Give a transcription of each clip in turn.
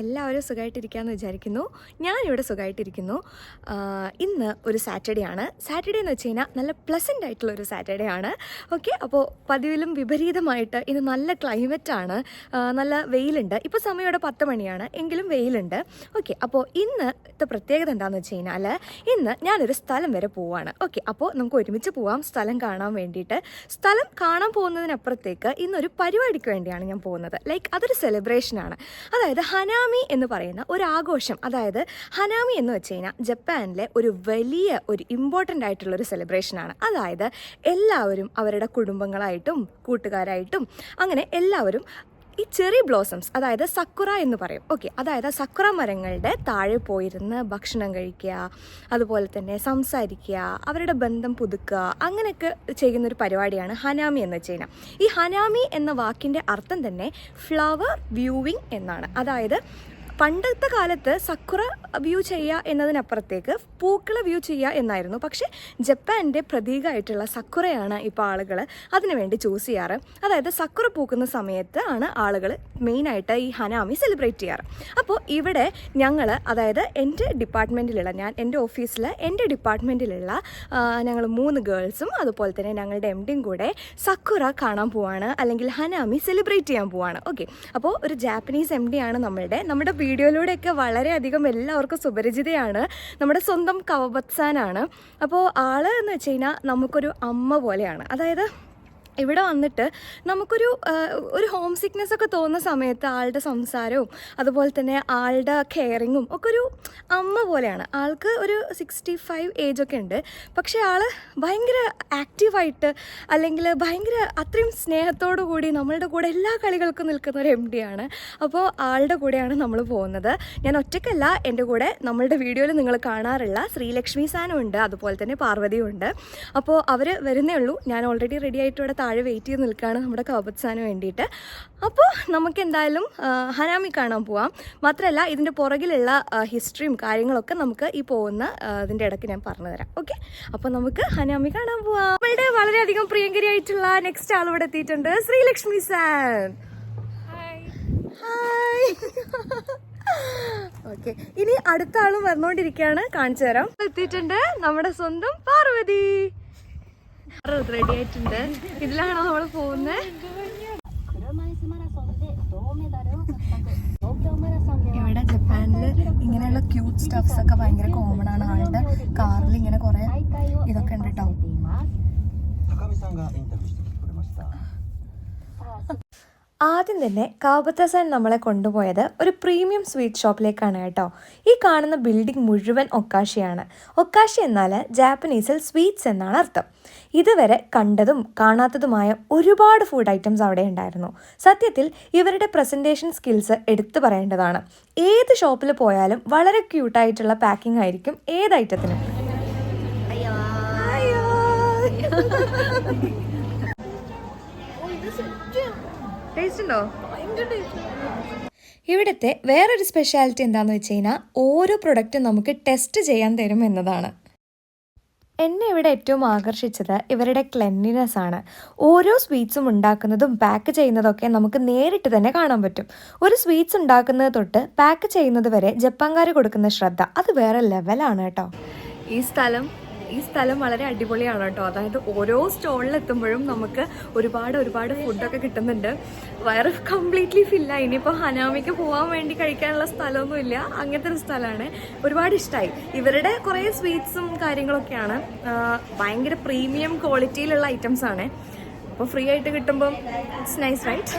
എല്ലാവരും സുഖമായിട്ടിരിക്കാമെന്ന് വിചാരിക്കുന്നു. ഞാനിവിടെ സുഖമായിട്ടിരിക്കുന്നു ഇന്ന് ഒരു സാറ്റർഡേ ആണ്. സാറ്റർഡേ എന്ന് വെച്ച് കഴിഞ്ഞാൽ നല്ല പ്ലസന്റ് ആയിട്ടുള്ള ഒരു സാറ്റർഡേ ആണ്. ഓക്കെ അപ്പോൾ പതിവിലും വിപരീതമായിട്ട് ഇന്ന് നല്ല ക്ലൈമറ്റാണ് നല്ല വെയിലുണ്ട്. ഇപ്പോൾ സമയം പത്ത് മണിയാണ്. എങ്കിലും വെയിലുണ്ട്. ഓക്കെ അപ്പോൾ ഇന്നത്തെ പ്രത്യേകത എന്താണെന്ന് വെച്ച് കഴിഞ്ഞാൽ ഇന്ന് ഞാനൊരു സ്ഥലം വരെ പോവാണ്. ഓക്കെ അപ്പോൾ നമുക്ക് ഒരുമിച്ച് പോവാം. സ്ഥലം കാണാൻ വേണ്ടിയിട്ട്. സ്ഥലം കാണാൻ പോകുന്നതിനപ്പുറത്തേക്ക് ഇന്നൊരു പരിപാടിക്ക് വേണ്ടിയാണ് ഞാൻ പോകുന്നത്. ലൈക്ക് അതൊരു സെലിബ്രേഷനാണ് അതായത് ഹനാമി എന്ന് പറയുന്ന ഒരു ആഘോഷം അതായത് ഹനാമി എന്ന് വെച്ച് കഴിഞ്ഞാൽ ജപ്പാനിലെ ഒരു വലിയ ഒരു ഇമ്പോർട്ടന്റ് ആയിട്ടുള്ള ഒരു സെലിബ്രേഷനാണ് അതായത് എല്ലാവരും അവരുടെ കുടുംബങ്ങളായിട്ടും കൂട്ടുകാരായിട്ടും അങ്ങനെ എല്ലാവരും ഈ ചെറി ബ്ലോസംസ് അതായത് സക്കുറ എന്ന് പറയും. ഓക്കെ അതായത് സക്കുറ മരങ്ങളുടെ താഴെ പോയിരുന്ന് ഭക്ഷണം കഴിക്കുക അതുപോലെ തന്നെ സംസാരിക്കുക അവരുടെ ബന്ധം പുതുക്കുക അങ്ങനെയൊക്കെ ചെയ്യുന്നൊരു പരിപാടിയാണ് ഹനാമി എന്ന് വെച്ച് ഈ ഹനാമി എന്ന വാക്കിന്റെ അർത്ഥം തന്നെ ഫ്ലവർ വ്യൂവിങ് എന്നാണ്. അതായത് പണ്ടത്തെ കാലത്ത് സക്കുറ വ്യൂ ചെയ്യുക എന്നതിനപ്പുറത്തേക്ക് പൂക്കള വ്യൂ ചെയ്യുക എന്നായിരുന്നു. പക്ഷേ ജപ്പാന്റെ പ്രതീകമായിട്ടുള്ള സക്കുറയാണ് ഇപ്പോൾ ആളുകൾ അതിനുവേണ്ടി ചൂസ് ചെയ്യാറ്. അതായത് സക്കുറ പൂക്കുന്ന സമയത്ത് ആണ് ആളുകൾ മെയിനായിട്ട് ഈ ഹനാമി സെലിബ്രേറ്റ് ചെയ്യാറ്. അപ്പോൾ ഇവിടെ ഞങ്ങൾ അതായത് എന്റെ ഡിപ്പാർട്ട്മെന്റിലുള്ള ഞാൻ എന്റെ ഓഫീസിൽ എന്റെ ഡിപ്പാർട്ട്മെന്റിലുള്ള ഞങ്ങൾ മൂന്ന് ഗേൾസും അതുപോലെ തന്നെ ഞങ്ങളുടെ എം ഡിയും കൂടെ സക്കുറ കാണാൻ പോവാണ് അല്ലെങ്കിൽ ഹനാമി സെലിബ്രേറ്റ് ചെയ്യാൻ പോവാണ്. ഓക്കെ. അപ്പോൾ ഒരു ജാപ്പനീസ് എം ഡിയാണ് നമ്മളുടെ നമ്മുടെ വീഡിയോയിലൂടെയൊക്കെ വളരെയധികം എല്ലാവർക്കും സുപരിചിതയാണ്. നമ്മുടെ സ്വന്തം കവബത്സാനാണ്. അപ്പോൾ ആൾ എന്ന് വെച്ച് കഴിഞ്ഞാൽ നമുക്കൊരു അമ്മ പോലെയാണ്. അതായത് ഇവിടെ വന്നിട്ട് നമുക്കൊരു ഒരു ഹോം സിക്നെസ് ഒക്കെ തോന്നുന്ന സമയത്ത് ആളുടെ സംസാരവും അതുപോലെ തന്നെ ആളുടെ കെയറിങ്ങും ഒക്കെ ഒരു അമ്മ പോലെയാണ്. ആൾക്ക് ഒരു സിക്സ്റ്റി ഫൈവ് ഏജ് ഒക്കെ ഉണ്ട്. പക്ഷേ ആൾ ഭയങ്കര ആക്റ്റീവായിട്ട് അല്ലെങ്കിൽ ഭയങ്കര അത്രയും സ്നേഹത്തോടു കൂടി നമ്മളുടെ കൂടെ എല്ലാ കളികൾക്കും നിൽക്കുന്ന ഒരു എം ആണ്. അപ്പോൾ ആളുടെ കൂടെയാണ് നമ്മൾ പോകുന്നത്. ഞാൻ ഒറ്റയ്ക്കല്ല എന്റെ കൂടെ നമ്മളുടെ വീഡിയോയിൽ നിങ്ങൾ കാണാറുള്ള ശ്രീലക്ഷ്മി സാനും ഉണ്ട് അതുപോലെ തന്നെ പാർവതിയും ഉണ്ട് അപ്പോൾ അവർ വരുന്നേ ഉള്ളൂ. ഞാൻ ഓൾറെഡി റെഡി ആയിട്ട് ഇവിടെ താഴെ വെയിറ്റ് ചെയ്ത് നിൽക്കുകയാണ് നമ്മുടെ കവബത്സാന് വേണ്ടിയിട്ട്. അപ്പോൾ നമുക്ക് എന്തായാലും ഹനാമി കാണാൻ പോവാം. മാത്രമല്ല ഇതിന്റെ പുറകിലുള്ള ഹിസ്റ്ററിയും കാര്യങ്ങളൊക്കെ നമുക്ക് ഈ പോകുന്ന ഇതിന്റെ ഇടയ്ക്ക് ഞാൻ പറഞ്ഞു തരാം. ഓക്കെ അപ്പോൾ നമുക്ക് ഹനാമി കാണാൻ പോവാം. നമ്മളുടെ വളരെയധികം പ്രിയങ്കരിയായിട്ടുള്ള നെക്സ്റ്റ് ആൾ ഇവിടെ എത്തിയിട്ടുണ്ട്. ശ്രീലക്ഷ്മി സാൻ. ഓക്കെ ഇനി അടുത്ത ആളും വന്നുകൊണ്ടിരിക്കുകയാണ് കാണിച്ചു തരാം. എത്തിയിട്ടുണ്ട് നമ്മുടെ സ്വന്തം പാർവതി. റെഡി ആയിട്ടുണ്ട് ഇതിലാണോ നമ്മൾ പോകുന്നത് ഇവിടെ ജപ്പാനിൽ ഇങ്ങനെയുള്ള ക്യൂട്ട് സ്റ്റഫ്സ് ഒക്കെ ഭയങ്കര കോമൺ ആണ്. ആളുടെ കാറിൽ ഇങ്ങനെ കുറെ ഇതൊക്കെ ഉണ്ട് കേട്ടോ ആദ്യം തന്നെ കാവത്തസൻ നമ്മളെ കൊണ്ടുപോയത്. ഒരു പ്രീമിയം സ്വീറ്റ് ഷോപ്പിലേക്കാണ് കേട്ടോ. ഈ കാണുന്ന ബിൽഡിംഗ് മുഴുവൻ ഒക്കാഷിയാണ് ഒക്കാഷി എന്നാൽ ജാപ്പനീസിൽ സ്വീറ്റ്സ് എന്നാണ് അർത്ഥം. ഇതുവരെ കണ്ടതും കാണാത്തതുമായ ഒരുപാട് ഫുഡ് ഐറ്റംസ് അവിടെ ഉണ്ടായിരുന്നു. സത്യത്തിൽ ഇവരുടെ പ്രസന്റേഷൻ സ്കിൽസ് എടുത്തു പറയേണ്ടതാണ്. ഏത് ഷോപ്പിൽ പോയാലും വളരെ ക്യൂട്ടായിട്ടുള്ള പാക്കിംഗ് ആയിരിക്കും ഏത് ഐറ്റത്തിനും ടേസ്റ്റ്. ഉണ്ടോ ഇവിടുത്തെ വേറൊരു സ്പെഷ്യാലിറ്റി എന്താണെന്ന് വെച്ച് കഴിഞ്ഞാൽ ഓരോ പ്രൊഡക്റ്റും നമുക്ക് ടെസ്റ്റ് ചെയ്യാൻ തരും എന്നതാണ്. എന്നെ ഇവിടെ ഏറ്റവും ആകർഷിച്ചത് ഇവരുടെ ക്ലെൻലിനെസ് ആണ്. ഓരോ സ്വീറ്റ്സും ഉണ്ടാക്കുന്നതും പാക്ക് ചെയ്യുന്നതൊക്കെ നമുക്ക് നേരിട്ട് തന്നെ കാണാൻ പറ്റും. ഒരു സ്വീറ്റ്സ് ഉണ്ടാക്കുന്നത് തൊട്ട് പാക്ക് ചെയ്യുന്നത് വരെ ജപ്പാൻകാർ കൊടുക്കുന്ന ശ്രദ്ധ അത് വേറെ ലെവലാണ് കേട്ടോ. ഈ സ്ഥലം ഈ സ്ഥലം വളരെ അടിപൊളിയാണ് കേട്ടോ. അതായത് ഓരോ സ്റ്റോളിലെത്തുമ്പോഴും നമുക്ക് ഒരുപാട് ഒരുപാട് ഫുഡൊക്കെ കിട്ടുന്നുണ്ട്. വയറ് കംപ്ലീറ്റ്ലി ഫില്ലായി ഇനിയിപ്പോൾ ഹനാമിക്ക് പോകാൻ വേണ്ടി കഴിക്കാനുള്ള സ്ഥലമൊന്നുമില്ല. അങ്ങനത്തെ ഒരു സ്ഥലമാണ്. ഒരുപാട് ഇഷ്ടമായി ഇവരുടെ കുറേ സ്വീറ്റ്സും കാര്യങ്ങളൊക്കെയാണ്. ഭയങ്കര പ്രീമിയം ക്വാളിറ്റിയിലുള്ള ഐറ്റംസ് ആണ്. അപ്പോൾ ഫ്രീ ആയിട്ട് കിട്ടുമ്പം ഇറ്റ്സ് നൈസ് റൈറ്റ്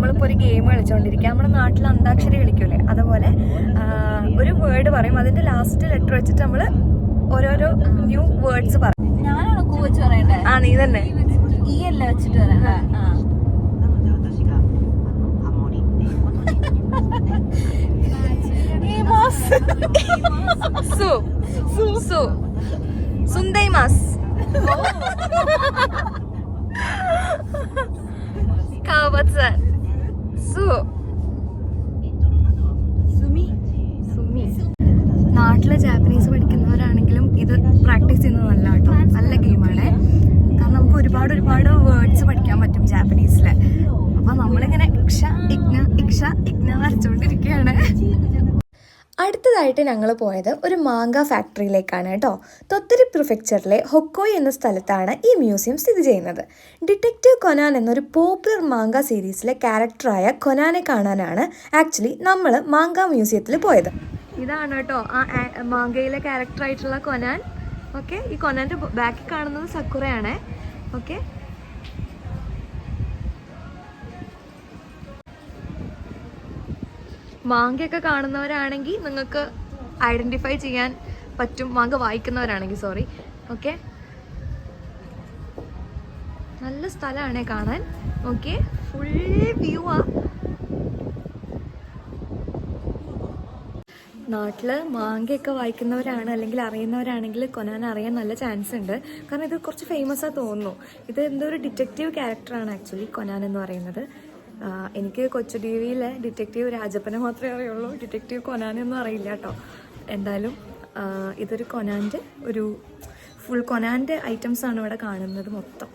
നമ്മളിപ്പോൾ ഒരു ഗെയിം കളിച്ചുകൊണ്ടിരിക്കുക നമ്മുടെ നാട്ടിൽ അന്താക്ഷരി കളിക്കൂലേ? അതുപോലെ ഒരു വേർഡ് പറയും. അതിന്റെ ലാസ്റ്റ് ലെറ്റർ വെച്ചിട്ട് നമ്മൾ ഓരോരോ ന്യൂ വേർഡ്സ് പറയും. ആ നീ തന്നെ. വെച്ചിട്ട് സു നാട്ടിലെ ജാപ്പനീസ് പഠിക്കുന്നവരാണെങ്കിലും ഇത് പ്രാക്ടീസ് ചെയ്യുന്നത് നല്ല കേട്ടോ. നല്ല ഗെയിമാണ് കാരണം നമുക്ക് ഒരുപാട് ഒരുപാട് വേർഡ്സ് പഠിക്കാൻ പറ്റും ജാപ്പനീസിൽ അപ്പൊ നമ്മളിങ്ങനെ ഇക്ഷ ഇഗ്ന ഇക്ഷ ഇഗ്ന വരച്ചുകൊണ്ടിരിക്കുകയാണ് അടുത്തതായിട്ട് ഞങ്ങൾ പോയത് ഒരു മാങ്ക ഫാക്ടറിയിലേക്കാണ് കേട്ടോ. തൊത്തരി പ്രിഫെക്ചറിലെ ഹൊക്കോയ് എന്ന സ്ഥലത്താണ് ഈ മ്യൂസിയം സ്ഥിതി ചെയ്യുന്നത്. ഡിറ്റക്റ്റീവ് കൊനാൻ എന്നൊരു പോപ്പുലർ മാങ്ക സീരീസിലെ ക്യാരക്ടറായ കൊനാനെ കാണാനാണ് ആക്ച്വലി നമ്മൾ മാങ്ക മ്യൂസിയത്തിൽ പോയത്. ഇതാണ് കേട്ടോ ആ മാങ്കയിലെ ക്യാരക്ടറായിട്ടുള്ള കൊനാൻ. ഓക്കെ ഈ കൊനാന്റെ ബാക്കിൽ കാണുന്നത് സക്കുറയാണ്. ഓക്കെ മാങ്കയൊക്കെ കാണുന്നവരാണെങ്കിൽ നിങ്ങൾക്ക് ഐഡന്റിഫൈ ചെയ്യാൻ പറ്റും. മാങ്ക വായിക്കുന്നവരാണെങ്കിൽ സോറി ഓക്കെ നല്ല സ്ഥലമാണ് കാണാൻ. ഓക്കെ ഫുൾ വ്യൂ ആ. നാട്ടിൽ മാങ്കയൊക്കെ വായിക്കുന്നവരാണ് അല്ലെങ്കിൽ അറിയുന്നവരാണെങ്കിൽ കൊനാൻ അറിയാൻ നല്ല ചാൻസ് ഉണ്ട്. കാരണം ഇത് കുറച്ച് ഫേമസ് ആ തോന്നുന്നു. ഇത് എന്തോ ഒരു ഡിറ്റക്റ്റീവ് ക്യാരക്ടറാണ് ആക്ച്വലി കൊനാൻ എന്ന് പറയുന്നത്. എനിക്ക് കൊച്ചു ടി വിയിലെ ഡിറ്റക്റ്റീവ് രാജപ്പനെ മാത്രമേ അറിയുള്ളൂ. ഡിറ്റക്റ്റീവ് കൊനാനൊന്നും അറിയില്ല കേട്ടോ. എന്തായാലും ഇതൊരു കൊനാന്റെ ഒരു ഫുൾ കൊനാന്റെ ഐറ്റംസ് ആണ് ഇവിടെ കാണുന്നത് മൊത്തം.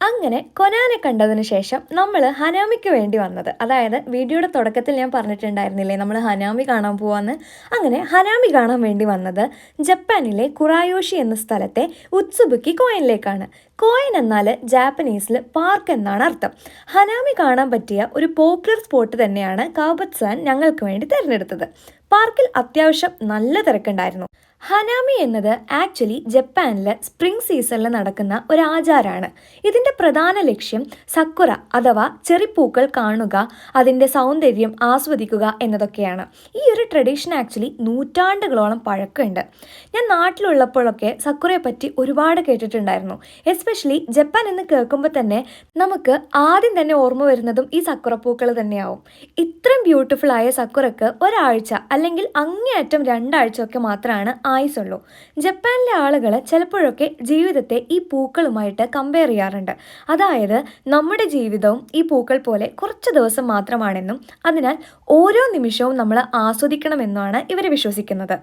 അങ്ങനെ കൊനാനെ കണ്ടതിന് ശേഷം നമ്മൾ ഹനാമിക്ക് വേണ്ടി വന്നത്. അതായത് വീഡിയോയുടെ തുടക്കത്തിൽ ഞാൻ പറഞ്ഞിട്ടുണ്ടായിരുന്നില്ലേ നമ്മൾ ഹനാമി കാണാൻ പോവാന്ന്? അങ്ങനെ ഹനാമി കാണാൻ വേണ്ടി വന്നത് ജപ്പാനിലെ കുറായോഷി എന്ന സ്ഥലത്തെ ഉത്സുബുക്കി കോയിനിലേക്കാണ്. കോയിൻ എന്നാൽ ജാപ്പനീസിൽ പാർക്ക് എന്നാണ് അർത്ഥം. ഹനാമി കാണാൻ പറ്റിയ ഒരു പോപ്പുലർ സ്പോട്ട് തന്നെയാണ് കാബത്സാൻ ഞങ്ങൾക്ക് വേണ്ടി തിരഞ്ഞെടുത്തത്. പാർക്കിൽ അത്യാവശ്യം നല്ല തിരക്കുണ്ടായിരുന്നു. ഹനാമി എന്നത് ആക്ച്വലി ജപ്പാനിലെ സ്പ്രിംഗ് സീസണിൽ നടക്കുന്ന ഒരു ആചാരമാണ് ഇതിന്റെ പ്രധാന ലക്ഷ്യം സക്കുറ അഥവാ ചെറിപ്പൂക്കൾ കാണുക അതിന്റെ സൗന്ദര്യം ആസ്വദിക്കുക എന്നതൊക്കെയാണ്. ഈ ഒരു ട്രഡീഷൻ ആക്ച്വലി നൂറ്റാണ്ടുകളോളം പഴക്കമുണ്ട്. ഞാൻ നാട്ടിലുള്ളപ്പോഴൊക്കെ സക്കുറയെ പറ്റി ഒരുപാട് കേട്ടിട്ടുണ്ടായിരുന്നു. എസ്പെഷ്യലി ജപ്പാൻ എന്ന് കേൾക്കുമ്പോൾ തന്നെ നമുക്ക് ആദ്യം തന്നെ ഓർമ്മ വരുന്നതും ഈ സക്കുറപ്പൂക്കൾ തന്നെയാവും. ഇത്രയും ബ്യൂട്ടിഫുൾ ആയ സക്കുറക്ക് ഒരാഴ്ച അല്ലെങ്കിൽ അങ്ങേയറ്റം രണ്ടാഴ്ച ഒക്കെ മാത്രമാണ് ആയുസുള്ളൂ ജപ്പാനിലെ ആളുകൾ ചിലപ്പോഴൊക്കെ ജീവിതത്തെ ഈ പൂക്കളുമായിട്ട് കമ്പയർ ചെയ്യാറുണ്ട്. അതായത് നമ്മുടെ ജീവിതവും ഈ പൂക്കൾ പോലെ കുറച്ച് ദിവസം മാത്രമാണെന്നും അതിനാൽ ഓരോ നിമിഷവും നമ്മൾ ആസ്വദിക്കണമെന്നുമാണ് ഇവർ വിശ്വസിക്കുന്നത്.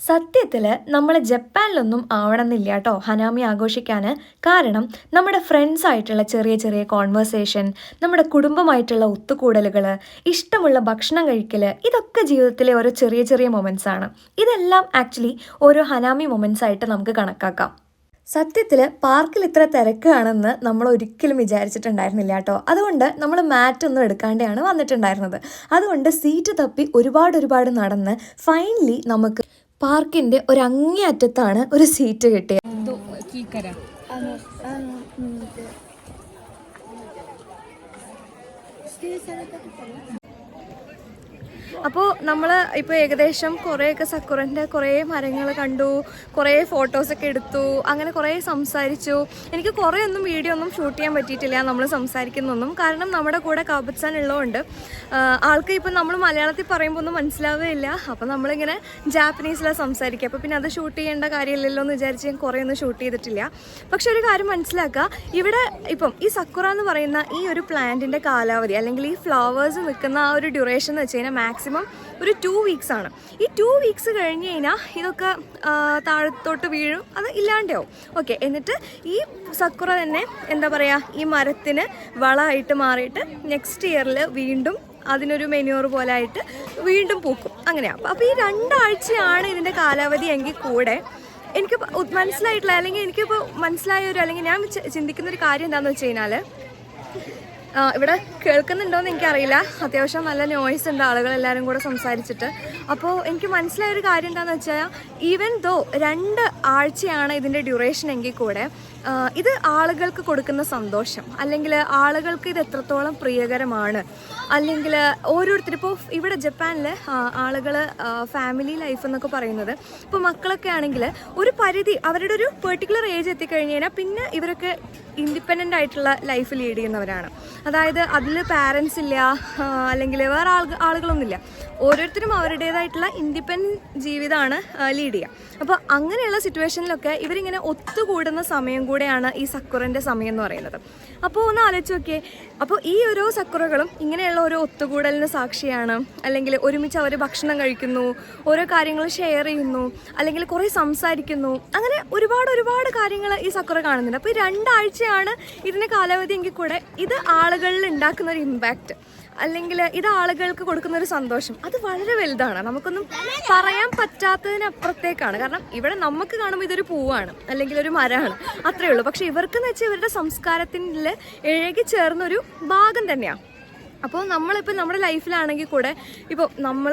സത്യത്തിൽ നമ്മൾ ജപ്പാനിലൊന്നും ആവണമെന്നില്ല കേട്ടോ. ഹനാമി ആഘോഷിക്കാൻ കാരണം നമ്മുടെ ഫ്രണ്ട്സ് ആയിട്ടുള്ള ചെറിയ ചെറിയ കോൺവെർസേഷൻ നമ്മുടെ കുടുംബമായിട്ടുള്ള ഒത്തുകൂടലുകൾ ഇഷ്ടമുള്ള ഭക്ഷണം കഴിക്കൽ ഇതൊക്കെ ജീവിതത്തിലെ ഓരോ ചെറിയ ചെറിയ മൊമെന്റ്സ് ആണ്. ഇതെല്ലാം ആക്ച്വലി ഓരോ ഹനാമി മൊമെന്റ്സ് ആയിട്ട് നമുക്ക് കണക്കാക്കാം. സത്യത്തിൽ പാർക്കിൽ ഇത്ര തിരക്കാണെന്ന് നമ്മൾ ഒരിക്കലും വിചാരിച്ചിട്ടുണ്ടായിരുന്നില്ല കേട്ടോ. അതുകൊണ്ട് നമ്മൾ മാറ്റ് ഒന്നും എടുക്കാണ്ടാണ് വന്നിട്ടുണ്ടായിരുന്നത്. അതുകൊണ്ട് സീറ്റ് തപ്പി ഒരുപാട് ഒരുപാട് നടന്ന് ഫൈനലി നമുക്ക് പാർക്കിന്റെ ഒരു അങ്ങേയറ്റത്താണ് ഒരു സീറ്റ് കിട്ടിയത്. അപ്പോൾ നമ്മൾ ഇപ്പോൾ ഏകദേശം കുറേയൊക്കെ സക്കുറന്റെ കുറേ മരങ്ങൾ കണ്ടു കുറേ ഫോട്ടോസൊക്കെ എടുത്തു അങ്ങനെ കുറേ സംസാരിച്ചു. എനിക്ക് കുറേ ഒന്നും വീഡിയോ ഒന്നും ഷൂട്ട് ചെയ്യാൻ പറ്റിയിട്ടില്ല നമ്മൾ സംസാരിക്കുന്നൊന്നും കാരണം നമ്മുടെ കൂടെ കാബത്സാൻ ഉള്ളതുകൊണ്ട് ആൾക്ക് ഇപ്പം നമ്മൾ മലയാളത്തിൽ പറയുമ്പോൾ ഒന്നും മനസ്സിലാവുകയില്ല. അപ്പോൾ നമ്മളിങ്ങനെ ജാപ്പനീസിലാണ് സംസാരിക്കുക. അപ്പോൾ പിന്നെ അത് ഷൂട്ട് ചെയ്യേണ്ട കാര്യമില്ലല്ലോ എന്ന് വിചാരിച്ച് ഞാൻ കുറേ ഒന്നും ഷൂട്ട് ചെയ്തിട്ടില്ല. പക്ഷെ ഒരു കാര്യം മനസ്സിലാക്കുക. ഇവിടെ ഇപ്പം ഈ സക്കുറ എന്ന് പറയുന്ന ഈ ഒരു പ്ലാന്റിന്റെ കാലാവധി അല്ലെങ്കിൽ ഈ ഫ്ലവേഴ്സ് നിൽക്കുന്ന ആ ഒരു ഡ്യൂറേഷൻ എന്ന് വെച്ച് കഴിഞ്ഞാൽ മാക്സിമം ഒരു ടു വീക്സ് ആണ്. ഈ ടു വീക്സ് കഴിഞ്ഞ് കഴിഞ്ഞാൽ ഇതൊക്കെ താഴത്തോട്ട് വീഴും. അത് ഇല്ലാണ്ടാവും. ഓക്കെ എന്നിട്ട് ഈ സക്കുറ തന്നെ എന്താ പറയുക ഈ മരത്തിന് വളമായിട്ട് മാറിയിട്ട് നെക്സ്റ്റ് ഇയറിൽ വീണ്ടും അതിനൊരു മെനുവർ പോലെ ആയിട്ട് വീണ്ടും പൂക്കും. അങ്ങനെയാണ് അപ്പോൾ ഈ രണ്ടാഴ്ചയാണ് ഇതിന്റെ കാലാവധി എങ്കിൽ കൂടെ എനിക്ക് മനസ്സിലായിട്ടില്ല. അല്ലെങ്കിൽ എനിക്കിപ്പോൾ മനസ്സിലായ ഒരു അല്ലെങ്കിൽ ഞാൻ ചിന്തിക്കുന്ന ഒരു കാര്യം എന്താണെന്ന് വെച്ച് കഴിഞ്ഞാൽ ഇവിടെ കേൾക്കുന്നുണ്ടോയെന്ന് എനിക്കറിയില്ല. അത്യാവശ്യം നല്ല നോയ്സ് ഉണ്ട്. ആളുകളെല്ലാവരും കൂടെ സംസാരിച്ചിട്ട്. അപ്പോൾ എനിക്ക് മനസ്സിലായ ഒരു കാര്യം എന്താണെന്ന് വെച്ചാൽ ഈവൻ ദോ രണ്ട് ആഴ്ചയാണ് ഇതിന്റെ ഡ്യൂറേഷൻ എങ്കിൽ കൂടെ ഇത് ആളുകൾക്ക് കൊടുക്കുന്ന സന്തോഷം. അല്ലെങ്കിൽ ആളുകൾക്ക് ഇത് എത്രത്തോളം പ്രിയകരമാണ്. അല്ലെങ്കിൽ ഓരോരുത്തർ ഇപ്പോൾ ഇവിടെ ജപ്പാനിൽ ആളുകൾ ഫാമിലി ലൈഫ് എന്നൊക്കെ പറയുന്നത്. ഇപ്പോൾ മക്കളൊക്കെ ആണെങ്കിൽ ഒരു പരിധി അവരുടെ ഒരു പെർട്ടിക്കുലർ ഏജ് എത്തിക്കഴിഞ്ഞ് കഴിഞ്ഞാൽ പിന്നെ ഇവരൊക്കെ ഇൻഡിപെൻഡന്റ് ആയിട്ടുള്ള ലൈഫ് ലീഡ് ചെയ്യുന്നവരാണ്. അതായത് അതിൽ പാരൻസ് ഇല്ല അല്ലെങ്കിൽ വേറെ ആൾ ആളുകളൊന്നുമില്ല. ഓരോരുത്തരും അവരുടേതായ അവരുടേതായിട്ടുള്ള ഇൻഡിപെൻഡന്റ് ജീവിതമാണ് ലീഡ് ചെയ്യുക. അപ്പോൾ അങ്ങനെയുള്ള സിറ്റുവേഷനിലൊക്കെ ഇവരിങ്ങനെ ഒത്തുകൂടുന്ന സമയം കൂടെയാണ് ഈ സക്കുറന്റെ സമയം എന്ന് പറയുന്നത്. അപ്പോൾ ഒന്ന് ആലോചിച്ച് നോക്കിയേ. അപ്പോൾ ഈ ഓരോ സക്കുറകളും ഇങ്ങനെയുള്ള ഓരോ ഒത്തുകൂടലിന് സാക്ഷിയാണ്. അല്ലെങ്കിൽ ഒരുമിച്ച് അവർ ഭക്ഷണം കഴിക്കുന്നു ഓരോ കാര്യങ്ങൾ ഷെയർ ചെയ്യുന്നു അല്ലെങ്കിൽ കുറേ സംസാരിക്കുന്നു. അങ്ങനെ ഒരുപാട് ഒരുപാട് കാര്യങ്ങൾ ഈ സക്കുറ കാണുന്നുണ്ട്. അപ്പോൾ ഈ രണ്ടാഴ്ചയാണ് ഇതിന്റെ കാലാവധി എങ്കിൽ കൂടെ ഇത് ആളുകളിൽ ഉണ്ടാക്കുന്ന ഒരു ഇമ്പാക്റ്റ് അല്ലെങ്കിൽ ഇത് ആളുകൾക്ക് കൊടുക്കുന്ന ഒരു സന്തോഷം. അത് വളരെ വലുതാണ്. നമുക്കൊന്നും പറയാൻ പറ്റാത്തതിനപ്പുറത്തേക്കാണ്. കാരണം ഇവിടെ നമുക്ക് കാണുമ്പോൾ ഇതൊരു പൂവാണ്. അല്ലെങ്കിൽ ഒരു മരമാണ്. അത്രേ ഉള്ളൂ. പക്ഷെ ഇവർക്കെന്ന് വെച്ചാൽ ഇവരുടെ സംസ്കാരത്തിൽ ഇഴകി ചേർന്നൊരു ഭാഗം തന്നെയാണ് അപ്പോൾ നമ്മളിപ്പോൾ നമ്മുടെ ലൈഫിലാണെങ്കിൽ കൂടെ ഇപ്പോൾ നമ്മൾ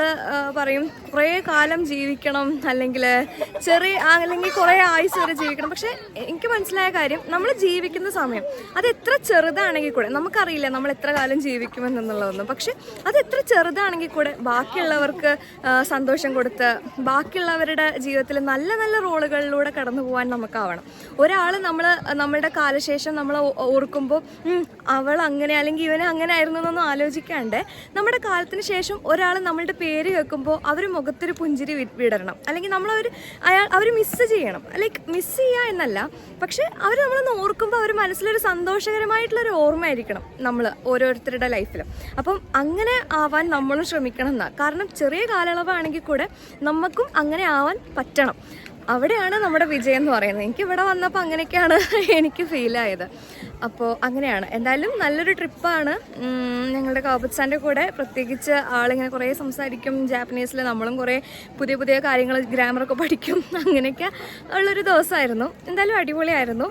പറയും കുറേ കാലം ജീവിക്കണം അല്ലെങ്കിൽ ചെറിയ അല്ലെങ്കിൽ കുറേ ആയുസ് വരെ ജീവിക്കണം. പക്ഷേ എനിക്ക് മനസ്സിലായ കാര്യം നമ്മൾ ജീവിക്കുന്ന സമയം അത് എത്ര ചെറുതാണെങ്കിൽ കൂടെ നമുക്കറിയില്ല നമ്മൾ എത്ര കാലം ജീവിക്കുമെന്നുള്ളതൊന്നും. പക്ഷേ അത് എത്ര ചെറുതാണെങ്കിൽ കൂടെ ബാക്കിയുള്ളവർക്ക് സന്തോഷം കൊടുത്ത് ബാക്കിയുള്ളവരുടെ ജീവിതത്തിൽ നല്ല നല്ല റോളുകളിലൂടെ കടന്നു പോകാൻ നമുക്കാവണം. ഒരാൾ നമ്മൾ നമ്മളുടെ കാലശേഷം നമ്മൾ ഓർക്കുമ്പോൾ അവൾ അങ്ങനെ അല്ലെങ്കിൽ ഇവനെ അങ്ങനെ ആയിരുന്നു എന്നൊന്നും ആലോചിക്കാണ്ട് നമ്മുടെ കാലത്തിന് ശേഷം ഒരാൾ നമ്മളുടെ പേര് കേൾക്കുമ്പോൾ അവർ മുഖത്തൊരു പുഞ്ചിരി വിടരണം. അല്ലെങ്കിൽ നമ്മളവർ അയാൾ അവർ മിസ്സ് ചെയ്യണം. ലൈക്ക് മിസ്സ് ചെയ്യുക എന്നല്ല. പക്ഷേ അവർ നമ്മളൊന്ന് ഓർക്കുമ്പോൾ അവർ മനസ്സിലൊരു സന്തോഷകരമായിട്ടുള്ളൊരു ഓർമ്മയായിരിക്കണം നമ്മൾ ഓരോരുത്തരുടെ ലൈഫിലും. അപ്പം അങ്ങനെ ആവാൻ നമ്മളും ശ്രമിക്കണം എന്നാണ് കാരണം ചെറിയ കാലയളവാണെങ്കിൽ കൂടെ നമുക്കും അങ്ങനെ ആവാൻ പറ്റണം. അവിടെയാണ് നമ്മുടെ വിജയം എന്ന് പറയുന്നത്. എനിക്ക് ഇവിടെ വന്നപ്പോൾ അങ്ങനെയൊക്കെയാണ് എനിക്ക് ഫീലായത് അപ്പോൾ അങ്ങനെയാണ്. എന്തായാലും നല്ലൊരു ട്രിപ്പാണ്. ഞങ്ങളുടെ കാബത്സാന്റെ കൂടെ പ്രത്യേകിച്ച് ആളിങ്ങനെ കുറേ സംസാരിക്കും. ജാപ്പനീസിൽ നമ്മളും കുറേ പുതിയ പുതിയ കാര്യങ്ങൾ ഗ്രാമറൊക്കെ പഠിക്കും. അങ്ങനെയൊക്കെ ഉള്ളൊരു ദിവസമായിരുന്നു എന്തായാലും അടിപൊളിയായിരുന്നു.